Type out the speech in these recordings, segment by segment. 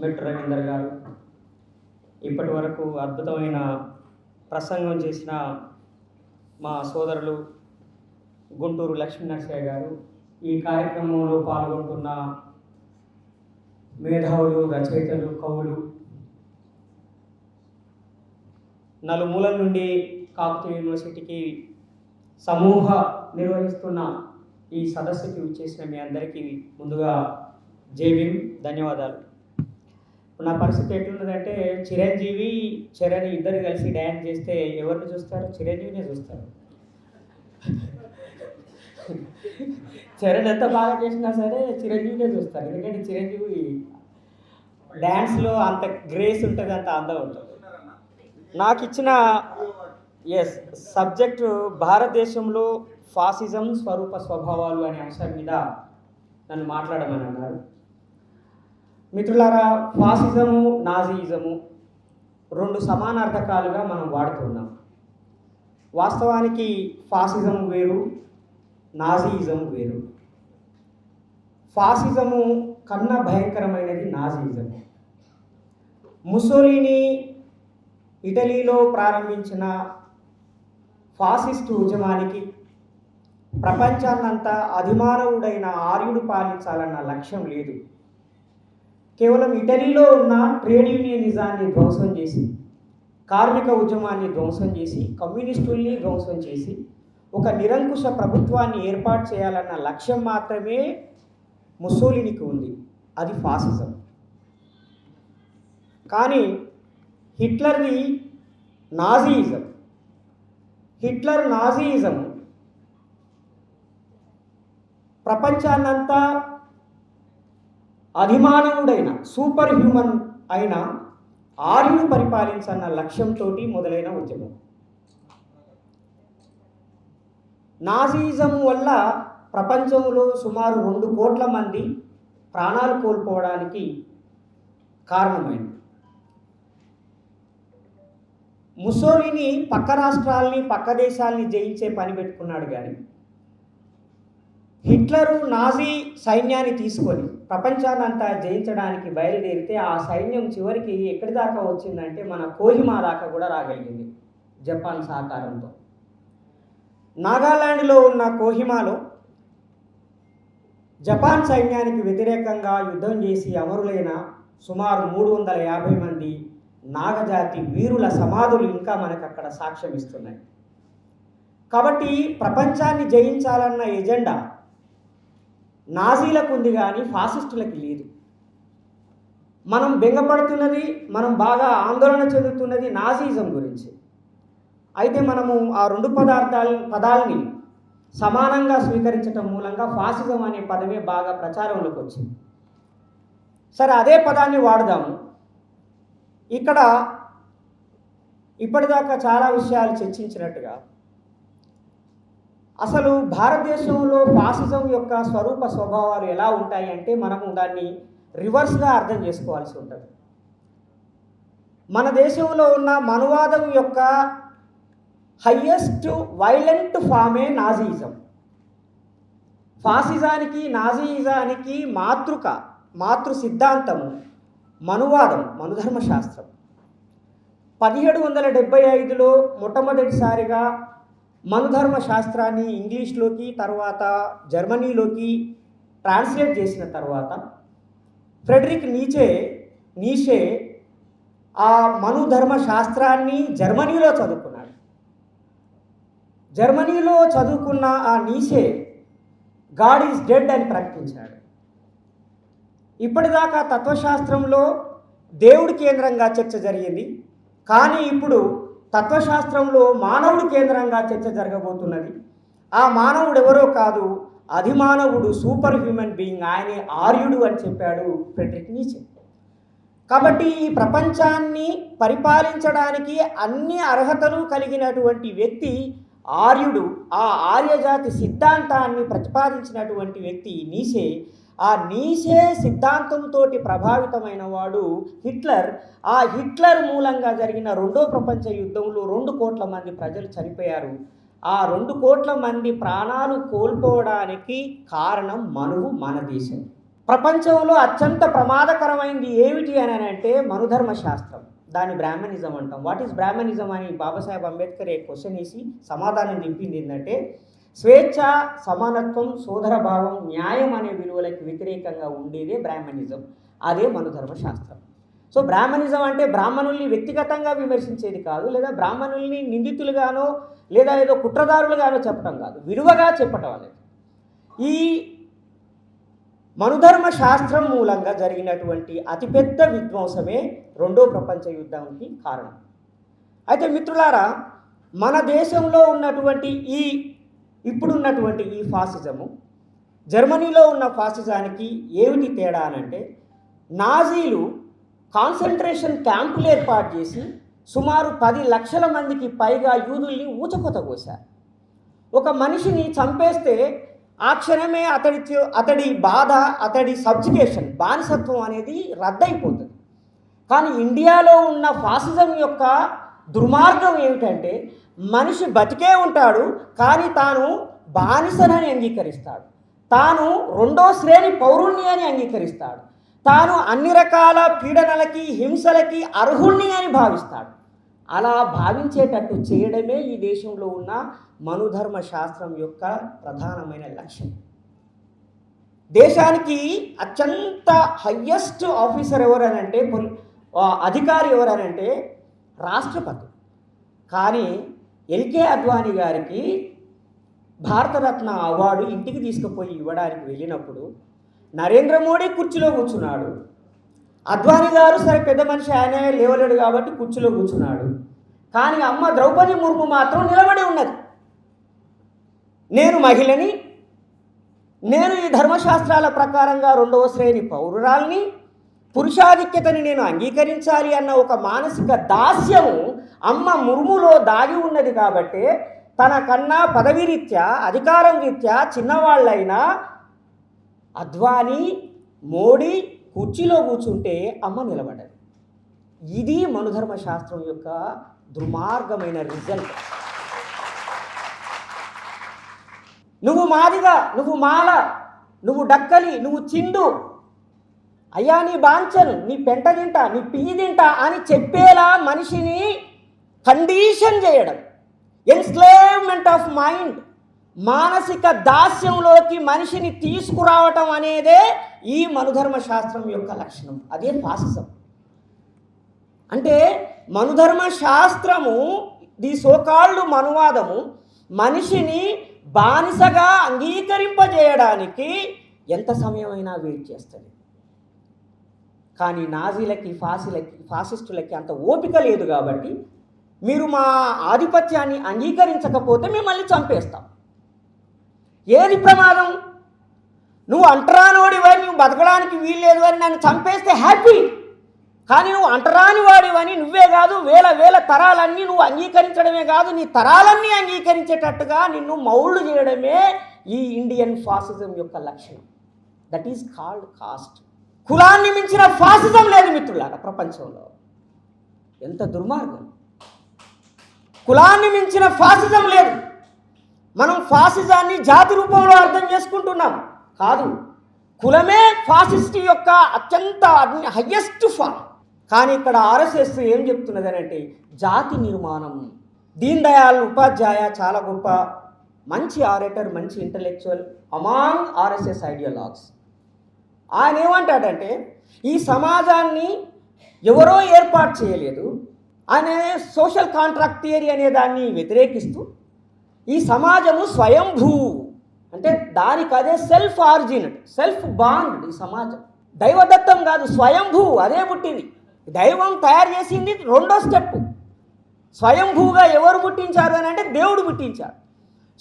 మెట్టు రవీందర్ గారు. ఇప్పటి వరకు అద్భుతమైన ప్రసంగం చేసిన మా సోదరులు గుంటూరు లక్ష్మీ నరసయ్య గారు. ఈ కార్యక్రమంలో పాల్గొంటున్న మేధావులు రచయితలు కవులు నలుమూలల నుండి కాకతీయ యూనివర్సిటీకి సమూహ నిర్వహిస్తున్న ఈ సదస్సుకి వచ్చేసిన మీ అందరికీ ముందుగా జేబీ ధన్యవాదాలు. నా పరిస్థితి ఎట్లున్నదంటే చిరంజీవి చరణ్ ఇద్దరు కలిసి డ్యాన్స్ చేస్తే ఎవరిని చూస్తారు? చిరంజీవినే చూస్తారు. చరణ్ ఎంత బాగా చేసినా సరే చిరంజీవినే చూస్తారు. ఎందుకంటే చిరంజీవి డ్యాన్స్లో అంత గ్రేస్ ఉంటుంది అంత అందం ఉంటుంది. నాకు ఇచ్చిన ఎస్ సబ్జెక్టు భారతదేశంలో ఫాసిజం స్వరూప స్వభావాలు అనే అంశం మీద నన్ను మాట్లాడమని అన్నారు. మిత్రులారా ఫాసిజము నాజీయిజము రెండు సమానార్థకాలుగా మనం వాడుతున్నాం. వాస్తవానికి ఫాసిజం వేరు నాజీయిజం వేరు. ఫాసిజము కన్నా భయంకరమైనది నాజీయిజం. ముసోలిని ఇటలీలో ప్రారంభించిన ఫాసిస్టు ఉద్యమానికి ప్రపంచాన్నంతా అధిమానవుడైన ఆర్యుడు పాలించాలన్న లక్ష్యం లేదు. కేవలం ఇటలీలో ఉన్న ట్రేడ్ యూనియనిజాన్ని ధ్వంసం చేసి కార్మిక ఉద్యమాన్ని ధ్వంసం చేసి కమ్యూనిస్టుల్ని ధ్వంసం చేసి ఒక నిరంకుశ ప్రభుత్వాన్ని ఏర్పాటు చేయాలన్న లక్ష్యం మాత్రమే ముసోలినికి ఉంది. అది ఫాసిజం. కానీ హిట్లర్ది నాజీయిజం. హిట్లర్ నాజీయిజం ప్రపంచాన్నంతా అధిమానవుడైన సూపర్ హ్యూమన్ అయిన ఆర్యును పరిపాలించన్న లక్ష్యంతో మొదలైన ఉద్యమం. నాజీజం వల్ల ప్రపంచంలో సుమారు రెండు కోట్ల మంది ప్రాణాలు కోల్పోవడానికి కారణమైంది. ముసోలిని పక్క రాష్ట్రాల్ని పక్క దేశాల్ని జయించే పని పెట్టుకున్నాడు కానీ హిట్లరు నాజీ సైన్యాన్ని తీసుకొని ప్రపంచాన్నంతా జయించడానికి బయలుదేరితే ఆ సైన్యం చివరికి ఎక్కడి దాకా వచ్చిందంటే మన కోహిమా దాకా కూడా రాగలిగింది జపాన్ సహకారంతో. నాగాలాండ్లో ఉన్న కోహిమాలో జపాన్ సైన్యానికి వ్యతిరేకంగా యుద్ధం చేసి అమరులైన సుమారు మూడు వందల యాభై మంది నాగజాతి వీరుల సమాధులు ఇంకా మనకు అక్కడ సాక్ష్యం ఇస్తున్నాయి కాబట్టి ప్రపంచాన్ని జయించాలన్న ఎజెండా నాజీలకు ఉంది కానీ ఫాసిస్టులకి లేదు. మనం బెంగపడుతున్నది మనం బాగా ఆందోళన చెందుతున్నది నాజీజం గురించి. అయితే మనము ఆ రెండు పదార్థాల పదాలని సమానంగా స్వీకరించటం మూలంగా ఫాసిజం అనే పదమే బాగా ప్రచారంలోకి వచ్చింది. సరే అదే పదాన్ని వాడదాము. ఇక్కడ ఇప్పటిదాకా చాలా విషయాలు చర్చించినట్టుగా అసలు భారతదేశంలో ఫాసిజం యొక్క స్వరూప స్వభావాలు ఎలా ఉంటాయి అంటే మనము దాన్ని రివర్స్గా అర్థం చేసుకోవాల్సి ఉంటుంది. మన దేశంలో ఉన్న మనువాదం యొక్క హయ్యెస్ట్ వైలెంట్ ఫామే నాజీయిజం. ఫాసిజానికి నాజీయిజానికి మాతృక మాతృ సిద్ధాంతము మనువాదం మనుధర్మశాస్త్రం. పదిహేడు వందల డెబ్బై ఐదులో మొట్టమొదటిసారిగా మనుధర్మ శాస్త్రాన్ని ఇంగ్లీష్లోకి తర్వాత జర్మనీలోకి ట్రాన్స్లేట్ చేసిన తర్వాత ఫ్రెడరిక్ నీచే నీషే ఆ మనుధర్మ శాస్త్రాన్ని జర్మనీలో చదువుకున్నాడు. జర్మనీలో చదువుకున్న ఆ నీషే గాడ్ ఈజ్ డెడ్ అని ప్రకటించాడు. ఇప్పటిదాకా తత్వశాస్త్రంలో దేవుడి కేంద్రంగా చర్చ జరిగింది. కానీ ఇప్పుడు తత్వశాస్త్రంలో మానవుడు కేంద్రంగా చర్చ జరగబోతున్నది. ఆ మానవుడు ఎవరో కాదు అధిమానవుడు సూపర్ హ్యూమన్ బీయింగ్. ఆయనే ఆర్యుడు అని చెప్పాడు ఫ్రెడరిక్ నీచే. కాబట్టి ఈ ప్రపంచాన్ని పరిపాలించడానికి అన్ని అర్హతలు కలిగినటువంటి వ్యక్తి ఆర్యుడు. ఆ ఆర్యజాతి సిద్ధాంతాన్ని ప్రతిపాదించినటువంటి వ్యక్తి నీసే ఆ నీసే సిద్ధాంతంతో ప్రభావితమైన వాడు హిట్లర్. ఆ హిట్లర్ మూలంగా జరిగిన రెండో ప్రపంచ యుద్ధంలో రెండు కోట్ల మంది ప్రజలు చనిపోయారు. ఆ రెండు కోట్ల మంది ప్రాణాలు కోల్పోవడానికి కారణం మనువు మన దేశం. ప్రపంచంలో అత్యంత ప్రమాదకరమైనది ఏమిటి అని అంటే మనుధర్మ శాస్త్రం దాన్ని బ్రాహ్మణిజం అంటాం. వాట్ ఈస్ బ్రాహ్మణిజం అని బాబాసాహెబ్ అంబేద్కర్ ఏ క్వశ్చన్ వేసి సమాధానం దింపింది ఏంటంటే స్వేచ్ఛ సమానత్వం సోదర భావం న్యాయం అనే విలువలకు వ్యతిరేకంగా ఉండేదే బ్రాహ్మణిజం. అదే మనుధర్మ శాస్త్రం సో బ్రాహ్మణిజం అంటే బ్రాహ్మణుల్ని వ్యక్తిగతంగా విమర్శించేది కాదు లేదా బ్రాహ్మణుల్ని నిందితులుగానో లేదా ఏదో కుట్రదారులుగానో చెప్పడం కాదు. విలువగా చెప్పటం అనేది. ఈ మనుధర్మ శాస్త్రం మూలంగా జరిగినటువంటి అతిపెద్ద విధ్వంసమే రెండో ప్రపంచ యుద్ధానికి కారణం. అయితే మిత్రులారా మన దేశంలో ఉన్నటువంటి ఈ ఇప్పుడున్నటువంటి ఈ ఫాసిజము జర్మనీలో ఉన్న ఫాసిజానికి ఏమిటి తేడా అనంటే నాజీలు కాన్సన్ట్రేషన్ క్యాంపులు ఏర్పాటు చేసి సుమారు పది లక్షల మందికి పైగా యూదుల్ని ఊచకొత కోశారు. ఒక మనిషిని చంపేస్తే ఆ క్షణమే అతడి అతడి బాధ అతడి సబ్జికేషన్ బానిసత్వం అనేది రద్దయిపోతుంది. కానీ ఇండియాలో ఉన్న ఫాసిజం యొక్క దుర్మార్గం ఏమిటంటే మనిషి బతికే ఉంటాడు కానీ తాను బానిసనని అంగీకరిస్తాడు. తాను రెండో శ్రేణి పౌరుణ్ణి అని అంగీకరిస్తాడు. తాను అన్ని రకాల పీడనలకి హింసలకి అర్హుణ్ణి అని భావిస్తాడు. అలా భావించేటట్టు చేయడమే ఈ దేశంలో ఉన్న మనుధర్మ శాస్త్రం యొక్క ప్రధానమైన లక్ష్యం. దేశానికి అత్యంత హయ్యెస్ట్ ఆఫీసర్ ఎవరనంటే అధికారి ఎవరనంటే రాష్ట్రపతి. కానీ ఎల్కే అద్వానీ గారికి భారతరత్న అవార్డు ఇంటికి తీసుకుపోయి ఇవ్వడానికి వెళ్ళినప్పుడు నరేంద్ర మోడీ కుర్చీలో కూర్చున్నాడు. అద్వానీ గారు సరే పెద్ద మనిషి ఆయనే లేవలేడు కాబట్టి కుర్చీలో కూర్చున్నాడు. కానీ అమ్మ ద్రౌపది ముర్ము మాత్రం నిలబడి ఉన్నది. నేను మహిళని నేను ఈ ధర్మశాస్త్రాల ప్రకారంగా రెండవ శ్రేణి పౌరురాల్ని పురుషాధిక్యతని నేను అంగీకరించాలి అన్న ఒక మానసిక దాస్యము అమ్మ మురుములో దాగి ఉన్నది కాబట్టి తన కన్నా పదవి రీత్యా అధికారం రీత్యా చిన్నవాళ్ళైనా అద్వానీ మోడీ కుర్చీలో కూర్చుంటే అమ్మ నిలబడదు. ఇది మనుధర్మ శాస్త్రం యొక్క దుర్మార్గమైన రిజల్ట్. నువ్వు మాదిగా నువ్వు మాల నువ్వు డక్కలి నువ్వు చిండు అయ్యా నీ బాంచను నీ పెంట తింటా నీ పియ్యి తింటా అని చెప్పేలా మనిషిని కండిషన్ చేయడం. ఎన్స్లేవ్మెంట్ ఆఫ్ మైండ్ మానసిక దాస్యంలోకి మనిషిని తీసుకురావటం అనేదే ఈ మనుధర్మ శాస్త్రం యొక్క లక్షణం. అదే ఫాసిజం. అంటే మనుధర్మ శాస్త్రము ది సోకాళ్ళు మనువాదము మనిషిని బానిసగా అంగీకరింపజేయడానికి ఎంత సమయమైనా వెయిట్ చేస్తుంది? కానీ నాజీలకి ఫాసిలకి ఫాసిస్టులకి అంత ఓపిక లేదు కాబట్టి మీరు మా ఆధిపత్యాన్ని అంగీకరించకపోతే మిమ్మల్ని చంపేస్తాం. ఏది ప్రమాదం? నువ్వు అంటరానివాడివని నువ్వు బతకడానికి వీల్లేదు అని నన్ను చంపేస్తే హ్యాపీ కానీ నువ్వు అంటరాని వాడివని నువ్వే కాదు వేల వేల తరాలన్నీ నువ్వు అంగీకరించడమే కాదు నీ తరాలన్నీ అంగీకరించేటట్టుగా నిన్ను మౌళ్ళు చేయడమే ఈ ఇండియన్ ఫాసిజం యొక్క లక్షణం. దట్ ఈస్ కాల్డ్ కాస్ట్ కులాన్ని మించిన ఫాసిజం లేదు మిత్రులారా ప్రపంచంలో. ఎంత దుర్మార్గం. కులాన్ని మించిన ఫాసిజం లేదు. మనం ఫాసిజాన్ని జాతి రూపంలో అర్థం చేసుకుంటున్నాం. కాదు కులమే ఫాసిస్ట్ యొక్క అత్యంత హయ్యెస్ట్ ఫామ్. కానీ ఇక్కడ ఆర్ఎస్ఎస్ ఏం చెప్తున్నది అంటే జాతి నిర్మాణం. దీన్ దయాళ్ ఉపాధ్యాయ చాలా గొప్ప మంచి ఆరేటర్ మంచి ఇంటలెక్చువల్ అమాంగ్ ఆర్ఎస్ఎస్ ఐడియాలాగ్స్. ఆయన ఏమంటాడంటే ఈ సమాజాన్ని ఎవరో ఏర్పాటు చేయలేదు ఆయన సోషల్ కాంట్రాక్ట్ థియరీ అనే దాన్ని వ్యతిరేకిస్తూ ఈ సమాజము స్వయంభూ అంటే దానికి అదే సెల్ఫ్ ఆరిజినట్ సెల్ఫ్ బాండ్ ఈ సమాజం. దైవదత్తం కాదు స్వయంభూ అదే పుట్టింది. దైవం తయారు చేసింది రెండో స్టెప్. స్వయంభూగా ఎవరు పుట్టించారు అని అంటే దేవుడు పుట్టించాడు.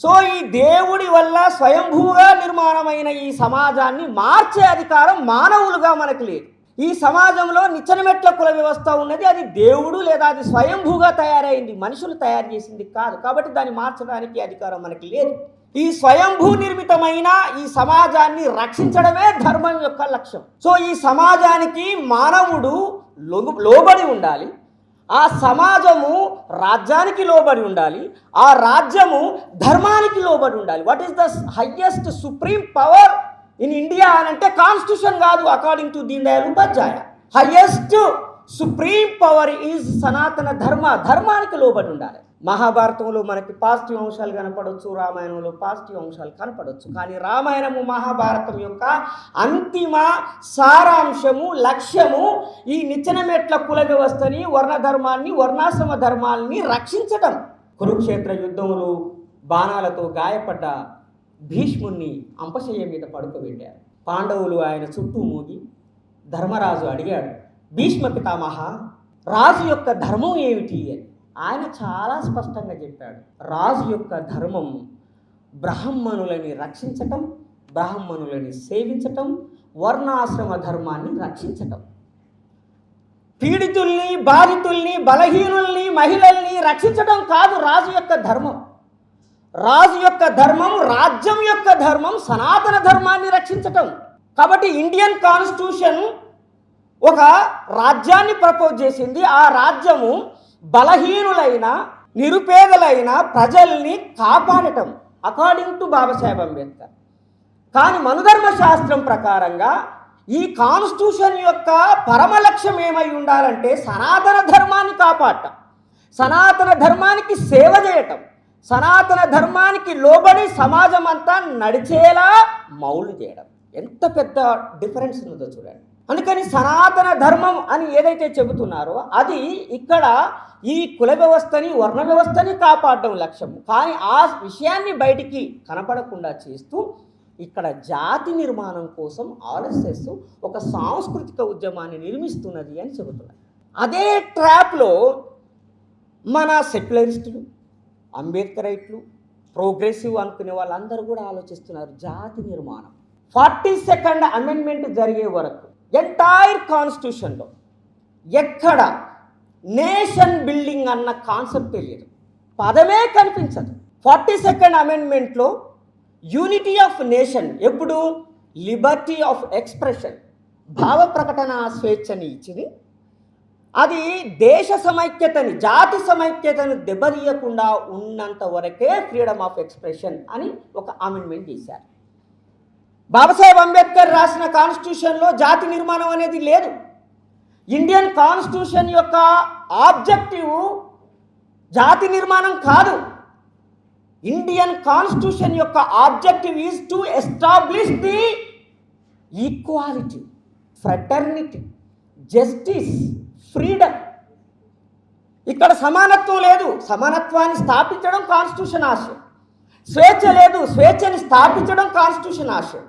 సో ఈ దేవుడి వల్ల స్వయంభూగా నిర్మాణమైన ఈ సమాజాన్ని మార్చే అధికారం మానవులుగా మనకు లేదు. ఈ సమాజంలో నిచ్చనమెట్ల కుల వ్యవస్థ ఉన్నది అది దేవుడు లేదా అది స్వయంభూగా తయారైంది మనుషులు తయారు చేసింది కాదు. కాబట్టి దాన్ని మార్చడానికి అధికారం మనకి లేదు. ఈ స్వయంభూ నిర్మితమైన ఈ సమాజాన్ని రక్షించడమే ధర్మం యొక్క లక్ష్యం. సో ఈ సమాజానికి మానవుడు లోబడి ఉండాలి. ఆ సమాజము రాజ్యానికి లోబడి ఉండాలి ఆ రాజ్యము ధర్మానికి లోబడి ఉండాలి. What is the highest supreme power in India అని అంటే కాన్స్టిట్యూషన్ కాదు according to Deen Dayal Upadhyaya highest supreme power is సనాతన ధర్మ ధర్మానికి లోబడి ఉండాలి. మహాభారతంలో మనకి పాజిటివ్ అంశాలు కనపడవచ్చు రామాయణంలో పాజిటివ్ అంశాలు కనపడవచ్చు కానీ రామాయణము మహాభారతం యొక్క అంతిమ సారాంశము లక్ష్యము ఈ నిచ్చెనమెట్ల కుల వ్యవస్థని వర్ణ ధర్మాన్ని వర్ణాశ్రమ ధర్మాల్ని రక్షించటం. కురుక్షేత్ర యుద్ధములు బాణాలతో గాయపడ్డ భీష్ముణ్ణి అంపశయ్య మీద పడుకోబెట్టారు. పాండవులు ఆయన చుట్టూ మూగి ధర్మరాజు అడిగాడు భీష్మ పితామహ రాజు యొక్క ధర్మం ఏమిటి? అని. ఆయన చాలా స్పష్టంగా చెప్పాడు. రాజు యొక్క ధర్మం బ్రాహ్మణులని రక్షించటం బ్రాహ్మణులని సేవించటం వర్ణాశ్రమ ధర్మాన్ని రక్షించటం. పీడితుల్ని బాధితుల్ని బలహీనుల్ని మహిళల్ని రక్షించటం కాదు రాజు యొక్క ధర్మం. రాజు యొక్క ధర్మం రాజ్యం యొక్క ధర్మం సనాతన ధర్మాన్ని రక్షించటం. కాబట్టి ఇండియన్ కాన్స్టిట్యూషన్ ఒక రాజ్యాన్ని ప్రపోజ్ చేసింది. ఆ రాజ్యము బలహీనులైన నిరుపేదలైన ప్రజల్ని కాపాడటం అకార్డింగ్ టు బాబాసాహెబ్ అంబేద్కర్. కానీ మనుధర్మ శాస్త్రం ప్రకారంగా ఈ కాన్స్టిట్యూషన్ యొక్క పరమ లక్ష్యం ఏమై ఉండాలంటే సనాతన ధర్మాన్ని కాపాడటం. సనాతన ధర్మానికి సేవ చేయటం. సనాతన ధర్మానికి లోబడి సమాజం అంతా నడిచేలా మౌలు చేయడం. ఎంత పెద్ద డిఫరెన్స్ ఉందో చూడండి. అందుకని సనాతన ధర్మం అని ఏదైతే చెబుతున్నారో అది ఇక్కడ ఈ కుల వ్యవస్థని వర్ణ వ్యవస్థని కాపాడడం లక్ష్యం కానీ ఆ విషయాన్ని బయటికి కనపడకుండా చేస్తూ ఇక్కడ జాతి నిర్మాణం కోసం ఆర్ఎస్ఎస్ ఒక సాంస్కృతిక ఉద్యమాన్ని నిర్మిస్తున్నది అని చెబుతున్నారు. అదే ట్రాప్లో మన సెక్యులరిస్టులు అంబేద్కరైట్లు ప్రోగ్రెసివ్ అనుకునే వాళ్ళందరూ కూడా ఆలోచిస్తున్నారు జాతి నిర్మాణం. ఫార్టీ సెకండ్ అమెండ్మెంట్ జరిగే వరకు ఎంటైర్ కాన్స్టిట్యూషన్లో ఎక్కడ నేషన్ బిల్డింగ్ అన్న కాన్సెప్టే లేదు. పదమే కనిపించదు. ఫార్టీ సెకండ్ అమెండ్మెంట్లో యూనిటీ ఆఫ్ నేషన్ ఎప్పుడు? లిబర్టీ ఆఫ్ ఎక్స్ప్రెషన్ భావ ప్రకటన స్వేచ్ఛని ఇచ్చింది అది దేశ సమైక్యతని జాతి సమైక్యతను దెబ్బతీయకుండా ఉన్నంత వరకే ఫ్రీడమ్ ఆఫ్ ఎక్స్ప్రెషన్ అని ఒక అమెండ్మెంట్ చేశారు. బాబాసాహెబ్ అంబేద్కర్ రాసిన కాన్స్టిట్యూషన్లో జాతి నిర్మాణం అనేది లేదు. ఇండియన్ కాన్స్టిట్యూషన్ యొక్క ఆబ్జెక్టివ్ జాతి నిర్మాణం కాదు. ఇండియన్ కాన్స్టిట్యూషన్ యొక్క objective is to establish the equality fraternity justice freedom ఇక్కడ సమానత్వం లేదు. సమానత్వాన్ని స్థాపించడం కాన్స్టిట్యూషన్ ఆశయం. స్వేచ్ఛ లేదు. స్వేచ్ఛని స్థాపించడం కాన్స్టిట్యూషన్ ఆశయం.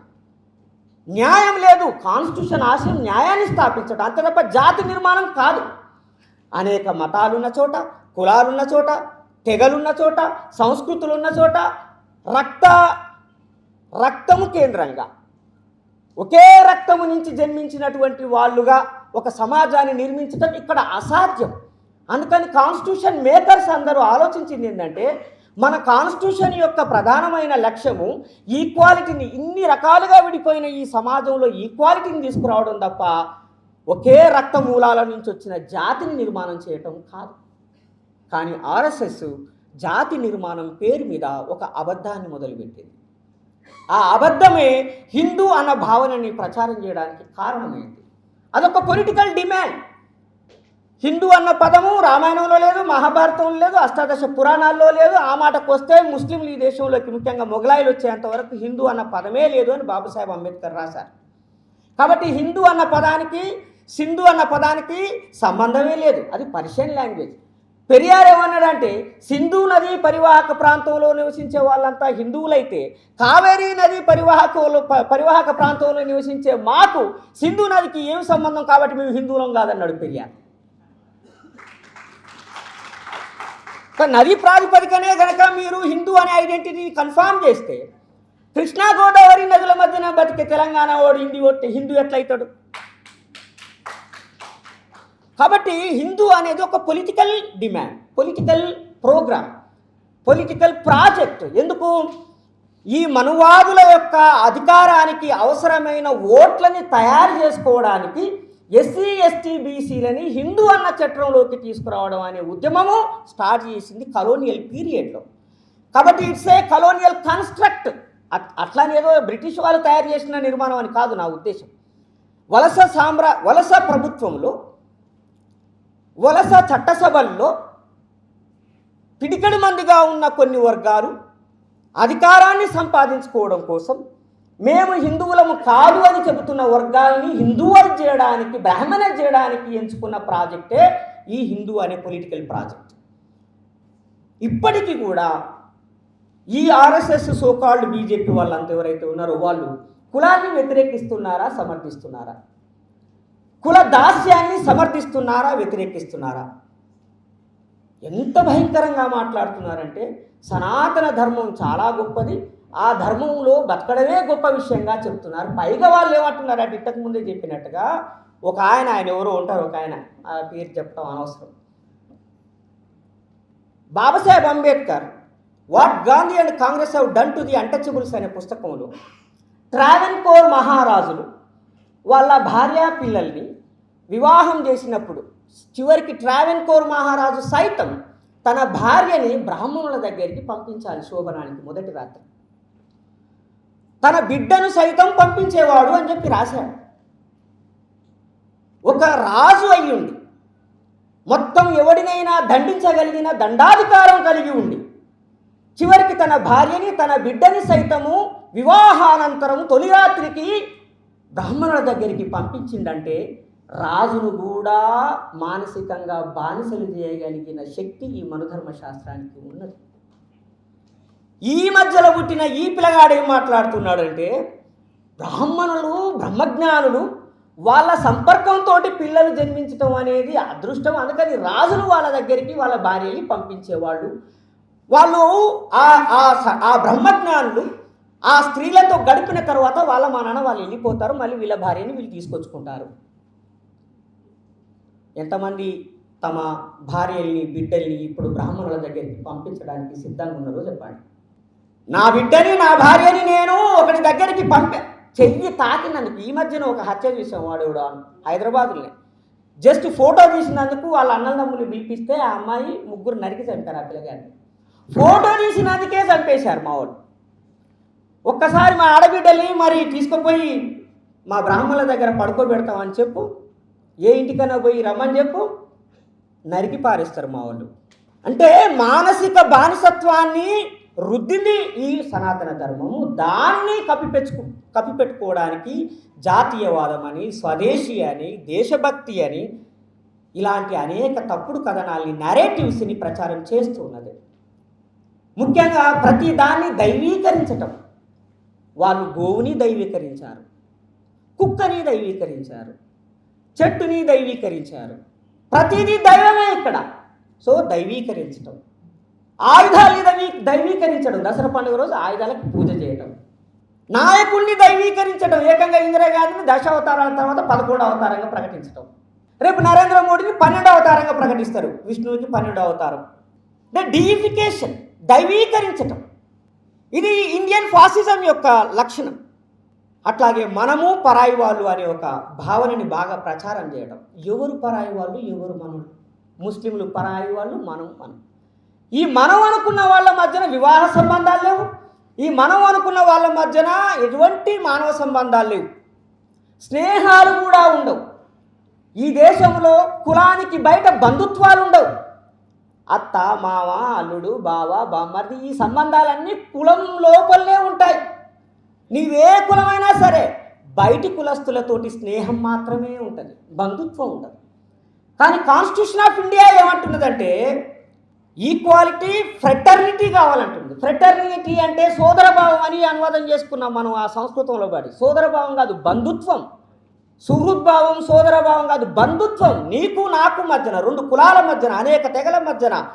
న్యాయం లేదు. కాన్స్టిట్యూషన్ ఆశయం న్యాయాన్ని స్థాపించడం. అంతే తప్ప జాతి నిర్మాణం కాదు. అనేక మతాలున్న చోట కులాలున్న చోట తెగలున్న చోట సంస్కృతులున్న చోట రక్త రక్తము కేంద్రంగా. ఒకే రక్తము నుంచి జన్మించినటువంటి వాళ్ళుగా ఒక సమాజాన్ని నిర్మించడం ఇక్కడ అసాధ్యం. అందుకని కాన్స్టిట్యూషన్ మేకర్స్ అందరూ ఆలోచించింది ఏంటంటే మన కాన్స్టిట్యూషన్ యొక్క ప్రధానమైన లక్ష్యము ఈక్వాలిటీని ఇన్ని రకాలుగా విడిపోయిన ఈ సమాజంలో ఈక్వాలిటీని తీసుకురావడం తప్ప ఒకే రక్త మూలాల నుంచి వచ్చిన జాతిని నిర్మాణం చేయటం కాదు. కానీ ఆర్ఎస్ఎస్ జాతి నిర్మాణం పేరు మీద ఒక అబద్ధాన్ని మొదలుపెట్టింది. ఆ అబద్ధమే హిందూ అన్న భావనని ప్రచారం చేయడానికి కారణమైంది. అదొక పొలిటికల్ డిమాండ్ హిందూ అన్న పదము రామాయణంలో లేదు మహాభారతంలో లేదు అష్టాదశ పురాణాల్లో లేదు. ఆ మాటకు వస్తే ముస్లింలు ఈ దేశంలోకి ముఖ్యంగా మొఘలాయిలు వచ్చేంత వరకు హిందూ అన్న పదమే లేదు అని బాబాసాహెబ్ అంబేద్కర్ రాశారు. కాబట్టి హిందూ అన్న పదానికి సింధు అన్న పదానికి సంబంధమే లేదు. అది పర్షియన్ లాంగ్వేజ్. పెరియార్ ఏమన్నాడంటే సింధు నది పరివాహక ప్రాంతంలో నివసించే వాళ్ళంతా హిందువులైతే కావేరీ నది పరివాహక పరివాహక ప్రాంతంలో నివసించే మాకు సింధు నదికి ఏమి సంబంధం? కాబట్టి మేము హిందువులం కాదన్నాడు పెరియార్. నది ప్రాతిపదికనే కనుక మీరు హిందూ అనే ఐడెంటిటీ కన్ఫామ్ చేస్తే కృష్ణా గోదావరి నదుల మధ్యన బతికే తెలంగాణ వాడు హిందీ ఒట్టి హిందూ ఎట్లయితాడు? కాబట్టి హిందూ అనేది ఒక political demand political program political project ఎందుకు? ఈ మనువాదుల యొక్క అధికారానికి అవసరమైన ఓట్లని తయారు చేసుకోవడానికి ఎస్సీ ఎస్టీ బీసీలని హిందూ అన్న చట్టంలోకి తీసుకురావడం అనే ఉద్యమము స్టార్ట్ చేసింది కలోనియల్ పీరియడ్లో కాబట్టి ఇట్స్ ఏ కలోనియల్ కన్స్ట్రక్ట్ అట్- అట్లానే ఏదో బ్రిటిష్ వాళ్ళు తయారు చేసిన నిర్మాణం అని కాదు నా ఉద్దేశం. వలస సామ్రా వలస ప్రభుత్వంలో వలస చట్టసభల్లో పిడికడి మందిగా ఉన్న కొన్ని వర్గాలు అధికారాన్ని సంపాదించుకోవడం కోసం మేము హిందువులము కాదు అని చెబుతున్న వర్గాల్ని హిందువులు చేయడానికి బ్రాహ్మణ చేయడానికి ఎంచుకున్న ప్రాజెక్టే ఈ హిందూ అనే పొలిటికల్ ప్రాజెక్ట్ ఇప్పటికీ కూడా ఈ ఆర్ఎస్ఎస్ సోకాల్డ్ బీజేపీ వాళ్ళంతా ఎవరైతే ఉన్నారో వాళ్ళు కులాన్ని వ్యతిరేకిస్తున్నారా సమర్థిస్తున్నారా? కుల దాస్యాన్ని సమర్థిస్తున్నారా వ్యతిరేకిస్తున్నారా? ఎంత భయంకరంగా మాట్లాడుతున్నారంటే సనాతన ధర్మం చాలా గొప్పది ఆ ధర్మంలో బతకడమే గొప్ప విషయంగా చెప్తున్నారు. పైగా వాళ్ళు ఏమంటున్నారు అంటే ఇంతకు ముందే చెప్పినట్టుగా ఒక ఆయన ఆయన ఎవరో ఉంటారు ఒక ఆయన ఆ పేరు చెప్పడం అనవసరం. Babasaheb Ambedkar what Gandhi and Congress have done to the untouchables అనే పుస్తకంలో ట్రావెన్కోర్ మహారాజులు వాళ్ళ భార్య పిల్లల్ని వివాహం చేసినప్పుడు చివరికి ట్రావెన్కోర్ మహారాజు సైతం తన భార్యని బ్రాహ్మణుల దగ్గరికి పంపించాలి శోభనానికి మొదటి రాత్రి. తన బిడ్డను సైతం పంపించేవాడు అని చెప్పి రాశాడు. ఒక రాజు అయ్యుండి. మొత్తం ఎవడినైనా దండించగలిగిన దండాధికారం కలిగి ఉండి చివరికి తన భార్యని తన బిడ్డని సైతము వివాహానంతరం తొలి రాత్రికి బ్రాహ్మణుల దగ్గరికి పంపించిందంటే రాజును కూడా మానసికంగా బానిసలు చేయగలిగిన శక్తి ఈ మనుధర్మ శాస్త్రానికి ఉన్నది. ఈ మధ్యలో పుట్టిన ఈ పిల్లగాడు ఏం మాట్లాడుతున్నాడంటే బ్రాహ్మణులు బ్రహ్మజ్ఞానులు వాళ్ళ సంపర్కంతో పిల్లలు జన్మించటం అనేది అదృష్టం. అందుకని రాజులు వాళ్ళ దగ్గరికి వాళ్ళ భార్యని పంపించేవాళ్ళు. వాళ్ళు ఆ ఆ స- ఆ బ్రహ్మజ్ఞానులు ఆ స్త్రీలతో గడిపిన తర్వాత వాళ్ళ మా నాన్న వాళ్ళు వెళ్ళిపోతారు మళ్ళీ వీళ్ళ భార్యని వీళ్ళు తీసుకొచ్చుకుంటారు. ఎంతమంది తమ భార్యల్ని బిడ్డల్ని ఇప్పుడు బ్రాహ్మణుల దగ్గరికి పంపించడానికి సిద్ధంగా ఉన్నారో చెప్పండి. నా బిడ్డని నా భార్యని నేను ఒకటి దగ్గరికి పంపా. చెయ్యి తాకినందుకు ఈ మధ్యన ఒక హత్య చూసాం వాడు కూడా హైదరాబాద్లోనే. జస్ట్ ఫోటో తీసినందుకు వాళ్ళ అన్నదమ్ములు పిలిపిస్తే ఆ అమ్మాయి ముగ్గురు నరికి చంపారు ఆ పిల్లగాడిని. ఫోటో తీసినందుకే చంపేశారు మా వాళ్ళు. ఒక్కసారి మా ఆడబిడ్డల్ని మరి తీసుకుపోయి మా బ్రాహ్మణుల దగ్గర పడుకోబెడతామని చెప్పు. ఏ ఇంటికైనా పోయి రమ్మని చెప్పు. నరికి పారేస్తారు మా వాళ్ళు. అంటే మానసిక బానిసత్వాన్ని రుద్దింది ఈ సనాతన ధర్మము దాన్ని కప్పిపెచ్చుకు కప్పిపెట్టుకోవడానికి జాతీయవాదం అని స్వదేశీ అని దేశభక్తి అని ఇలాంటి అనేక తప్పుడు కథనాల్ని నరేటివ్స్ని ప్రచారం చేస్తూ ఉన్నది. ముఖ్యంగా ప్రతి దాన్ని దైవీకరించటం. వాళ్ళు గోవుని దైవీకరించారు కుక్కని దైవీకరించారు చెట్టుని దైవీకరించారు. ప్రతిదీ దైవమే ఇక్కడ. సో దైవీకరించటం. ఆయుధాలు దైవీ దైవీకరించడం. దసరా పండుగ రోజు ఆయుధాలకు పూజ చేయటం. నాయకుణ్ణి దైవీకరించడం ఏకంగా ఇందిరాగాంధీని దశ అవతారాల తర్వాత పదకొండు అవతారంగా ప్రకటించడం రేపు నరేంద్ర మోడీని పన్నెండు అవతారంగా ప్రకటిస్తారు. విష్ణువుకి పన్నెండు అవతారం. ద డీఫికేషన్ దైవీకరించటం. ఇది ఇండియన్ ఫాసిజం యొక్క లక్షణం. అట్లాగే మనము పరాయి వాళ్ళు అనే ఒక భావనని బాగా ప్రచారం చేయడం ఎవరు పరాయి వాళ్ళు? ఎవరు మనం ముస్లింలు పరాయి వాళ్ళు? మనం మనం. ఈ మనం అనుకున్న వాళ్ళ మధ్యన వివాహ సంబంధాలు లేవు. ఈ మనం అనుకున్న వాళ్ళ మధ్యన ఎటువంటి మానవ సంబంధాలు లేవు. స్నేహాలు కూడా ఉండవు. ఈ దేశంలో కులానికి బయట బంధుత్వాలు ఉండవు. అత్త మామ అల్లుడు బావ బామ్మర్ది ఈ సంబంధాలన్నీ కులం లోపలనే ఉంటాయి. నీవే కులమైనా సరే బయటి కులస్తులతోటి స్నేహం మాత్రమే ఉంటుంది. బంధుత్వం ఉండదు. కానీ కాన్స్టిట్యూషన్ ఆఫ్ ఇండియా ఏమంటున్నదంటే ఈక్వాలిటీ ఫ్రెటర్నిటీ కావాలంటుంది. ఫ్రెటర్నిటీ అంటే సోదరభావం అని అనువాదం చేసుకున్నాం మనం ఆ సంస్కృతంలో పడి సోదరభావం కాదు బంధుత్వం. సుహృద్భావం సోదరభావం కాదు బంధుత్వం. నీకు నాకు మధ్యన రెండు కులాల మధ్యన అనేక తెగల మధ్యన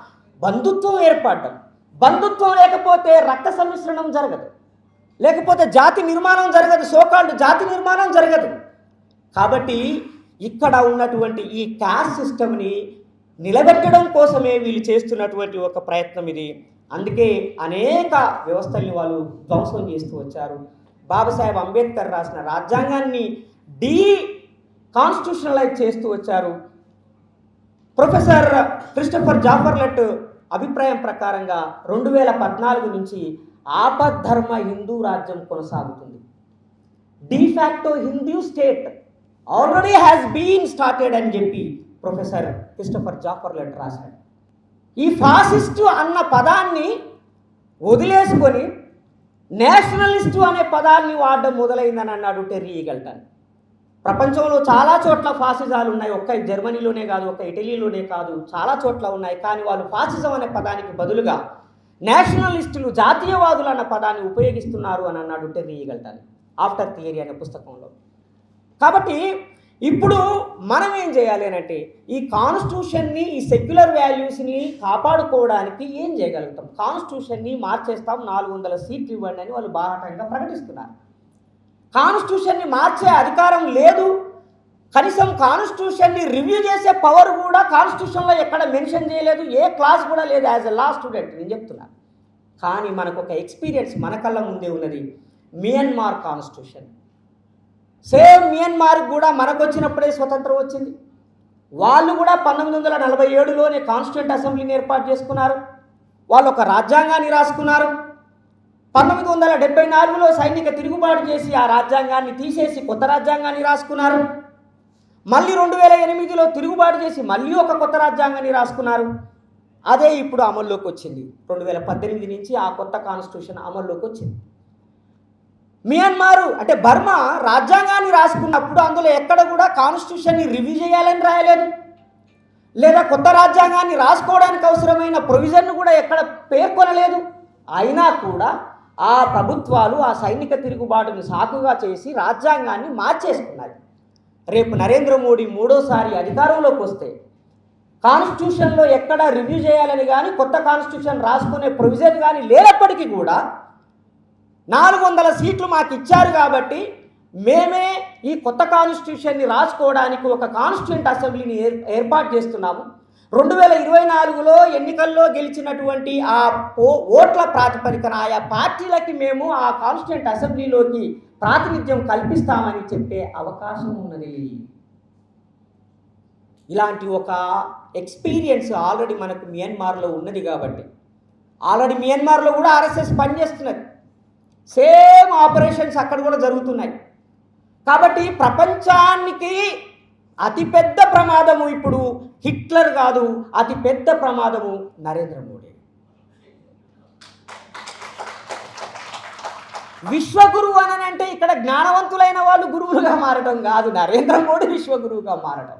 బంధుత్వం ఏర్పడడం. బంధుత్వం లేకపోతే రక్త సమ్మిశ్రణం జరగదు. లేకపోతే జాతి నిర్మాణం జరగదు. సోకాళ్ళు జాతి నిర్మాణం జరగదు. కాబట్టి ఇక్కడ ఉన్నటువంటి ఈ క్యాస్ట్ సిస్టమ్ని నిలబెట్టడం కోసమే వీళ్ళు చేస్తున్నటువంటి ఒక ప్రయత్నం ఇది. అందుకే అనేక వ్యవస్థల్ని వాళ్ళు ధ్వంసం చేస్తూ వచ్చారు. బాబాసాహెబ్ అంబేద్కర్ రాసిన రాజ్యాంగాన్ని డీ కాన్స్టిట్యూషనలైజ్ చేస్తూ వచ్చారు. ప్రొఫెసర్ క్రిస్టఫర్ జాఫర్లెట్ అభిప్రాయం ప్రకారంగా రెండు వేల పద్నాలుగు నుంచి ఆపద్ధర్మ హిందూ రాజ్యం కొనసాగుతుంది. De facto Hindu state already has been started అని చెప్పి ప్రొఫెసర్ క్రిస్టఫర్ జాఫర్ లెట్ రాశాడు. ఈ ఫాసిస్టు అన్న పదాన్ని వదిలేసుకొని నేషనలిస్టు అనే పదాన్ని వాడడం మొదలైందని అన్నాడు టెర్రీ ఈగల్టన్. ప్రపంచంలో చాలా చోట్ల ఫాసిజాలు ఉన్నాయి. ఒక్క జర్మనీలోనే కాదు ఒక్క ఇటలీలోనే కాదు చాలా చోట్ల ఉన్నాయి. కానీ వాళ్ళు ఫాసిజం అనే పదానికి బదులుగా నేషనలిస్టులు జాతీయవాదులు అన్న పదాన్ని ఉపయోగిస్తున్నారు అని అన్నాడు టెర్రీ ఈగల్టన్ ఆఫ్టర్ థియరీ అనే పుస్తకంలో. కాబట్టి ఇప్పుడు మనం ఏం చేయాలి అంటే ఈ కాన్స్టిట్యూషన్ని ఈ సెక్యులర్ వాల్యూస్ని కాపాడుకోవడానికి ఏం చేయగలుగుతాం? కాన్స్టిట్యూషన్ని మార్చేస్తాం నాలుగు వందల సీట్లు ఇవ్వండి అని వాళ్ళు బాహటంగా ప్రకటిస్తున్నారు. కాన్స్టిట్యూషన్ని మార్చే అధికారం లేదు. కనీసం కాన్స్టిట్యూషన్ని రివ్యూ చేసే పవర్ కూడా కాన్స్టిట్యూషన్లో ఎక్కడ మెన్షన్ చేయలేదు ఏ క్లాస్ కూడా లేదు యాజ్ ఎ లా స్టూడెంట్ నేను చెప్తున్నాను కానీ మనకు ఒక ఎక్స్పీరియన్స్ మన కళ్ళ ముందే ఉన్నది. మియన్మార్ కాన్స్టిట్యూషన్ సేమ్ మియన్మార్కి కూడా మనకు వచ్చినప్పుడే స్వతంత్రం వచ్చింది. వాళ్ళు కూడా పంతొమ్మిది వందల నలభై ఏడులోనే కాన్స్టిట్యూంట్ అసెంబ్లీని ఏర్పాటు చేసుకున్నారు. వాళ్ళు ఒక రాజ్యాంగాన్ని రాసుకున్నారు. పంతొమ్మిది వందల డెబ్బై నాలుగులో సైనిక తిరుగుబాటు చేసి ఆ రాజ్యాంగాన్ని తీసేసి కొత్త రాజ్యాంగాన్ని రాసుకున్నారు. మళ్ళీ రెండు వేల ఎనిమిదిలో తిరుగుబాటు చేసి మళ్ళీ ఒక కొత్త రాజ్యాంగాన్ని రాసుకున్నారు. అదే ఇప్పుడు అమల్లోకి వచ్చింది రెండు వేల పద్దెనిమిది నుంచి ఆ కొత్త కాన్స్టిట్యూషన్ అమల్లోకి వచ్చింది మియన్మారు అంటే బర్మా రాజ్యాంగాన్ని రాసుకున్నప్పుడు అందులో ఎక్కడ కూడా కాన్స్టిట్యూషన్ని రివ్యూ చేయాలని రాయలేదు. లేదా కొత్త రాజ్యాంగాన్ని రాసుకోవడానికి అవసరమైన ప్రొవిజన్ను కూడా ఎక్కడ పేర్కొనలేదు. అయినా కూడా ఆ ప్రభుత్వాలు ఆ సైనిక తిరుగుబాటును సాకుగా చేసి రాజ్యాంగాన్ని మార్చేసుకున్నాయి. రేపు నరేంద్ర మోడీ మూడోసారి అధికారంలోకి వస్తే కాన్స్టిట్యూషన్లో ఎక్కడ రివ్యూ చేయాలని కానీ కొత్త కాన్స్టిట్యూషన్ రాసుకునే ప్రొవిజన్ కానీ లేనప్పటికీ కూడా నాలుగు వందల సీట్లు మాకు ఇచ్చారు కాబట్టి మేమే ఈ కొత్త కాన్స్టిట్యూషన్ని రాసుకోవడానికి ఒక కాన్స్టిట్యూంట్ అసెంబ్లీని ఏర్ ఏర్పాటు చేస్తున్నాము. రెండు వేల ఇరవై నాలుగులో ఎన్నికల్లో గెలిచినటువంటి ఆ ఓ ఓట్ల ప్రాతిపదికన ఆయా పార్టీలకి మేము ఆ కాన్స్టిట్యూంట్ అసెంబ్లీలోకి ప్రాతినిధ్యం కల్పిస్తామని చెప్పే అవకాశం ఉన్నది. ఇలాంటి ఒక ఎక్స్పీరియన్స్ ఆల్రెడీ మనకు మియన్మార్లో ఉన్నది కాబట్టి. ఆల్రెడీ మియన్మార్లో కూడా ఆర్ఎస్ఎస్ పనిచేస్తున్నది. సేమ్ ఆపరేషన్స్ అక్కడ కూడా జరుగుతున్నాయి. కాబట్టి ప్రపంచానికి అతిపెద్ద ప్రమాదము ఇప్పుడు హిట్లర్ కాదు అతి పెద్ద ప్రమాదము నరేంద్ర మోడీ. విశ్వగురువు అని అంటే ఇక్కడ జ్ఞానవంతులైన వాళ్ళు గురువులుగా మారడం కాదు నరేంద్ర మోడీ విశ్వగురువుగా మారడం.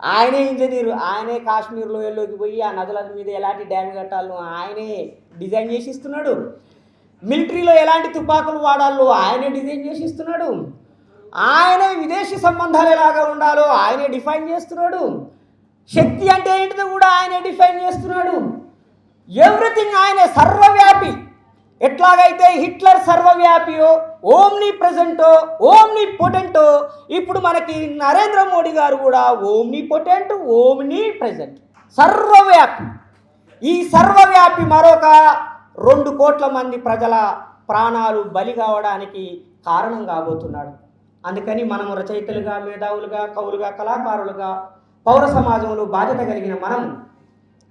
ఆయనే ఇంజనీరు ఆయనే కాశ్మీర్ లోయల్లోకి పోయి ఆ నదుల మీద ఎలాంటి డ్యామ్ కట్టాలో ఆయనే డిజైన్ చేసి ఇస్తున్నాడు. మిలిటరీలో ఎలాంటి తుపాకులు వాడాలో ఆయనే డిజైన్ చేసి ఇస్తున్నాడు ఆయనే విదేశీ సంబంధాలు ఎలాగా ఉండాలో ఆయనే డిఫైన్ చేస్తున్నాడు. శక్తి అంటే ఏంటిదో కూడా ఆయనే డిఫైన్ చేస్తున్నాడు. ఎవ్రీథింగ్ ఆయనే సర్వవ్యాపి. ఎట్లాగైతే హిట్లర్ సర్వవ్యాపియో ఓమ్ని ప్రజెంటో ఓమ్ని పొటెంటో ఇప్పుడు మనకి నరేంద్ర మోడీ గారు కూడా ఓమ్ని పొటెంట్ ఓమ్ని ప్రజెంట్. సర్వవ్యాపి. ఈ సర్వవ్యాపి మరొక రెండు కోట్ల మంది ప్రజల ప్రాణాలు బలి కావడానికి కారణం కాబోతున్నాడు. అందుకని మనం రచయితలుగా మేధావులుగా కవులుగా కళాకారులుగా పౌర సమాజంలో బాధ్యత కలిగిన మనం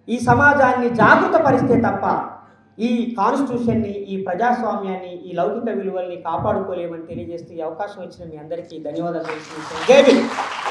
ఈ సమాజాన్ని జాగృతపరిస్తే తప్ప ఈ కాన్స్టిట్యూషన్ని ఈ ప్రజాస్వామ్యాన్ని ఈ లౌకిక విలువల్ని కాపాడుకోలేమని తెలియజేస్తూ ఈ అవకాశం ఇచ్చిన మీ అందరికీ ధన్యవాదాలు